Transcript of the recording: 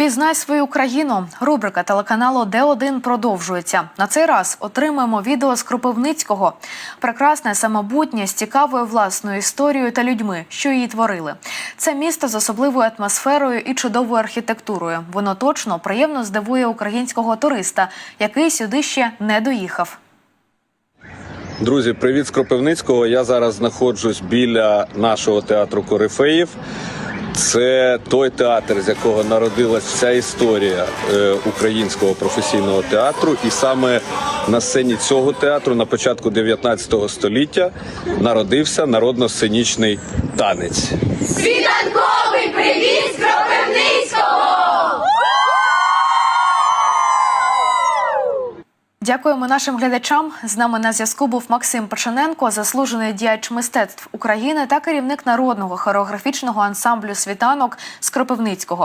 Пізнай свою країну. Рубрика телеканалу Д1 продовжується. На цей раз отримуємо відео з Кропивницького. Прекрасне самобутнє з цікавою власною історією та людьми, що її творили. Це місто з особливою атмосферою і чудовою архітектурою. Воно точно приємно здивує українського туриста, який сюди ще не доїхав. Друзі, привіт з Кропивницького. Я зараз знаходжусь біля нашого театру Корифеїв. Це той театр, з якого народилась вся історія е, українського професійного театру. І саме на сцені цього театру на початку 19 століття народився народно-сценічний танець. Світанковий привіт з Кропивницького! Дякуємо нашим глядачам. З нами на зв'язку був Максим Пашаненко, заслужений діяч мистецтв України та керівник народного хореографічного ансамблю світанок з Кропивницького.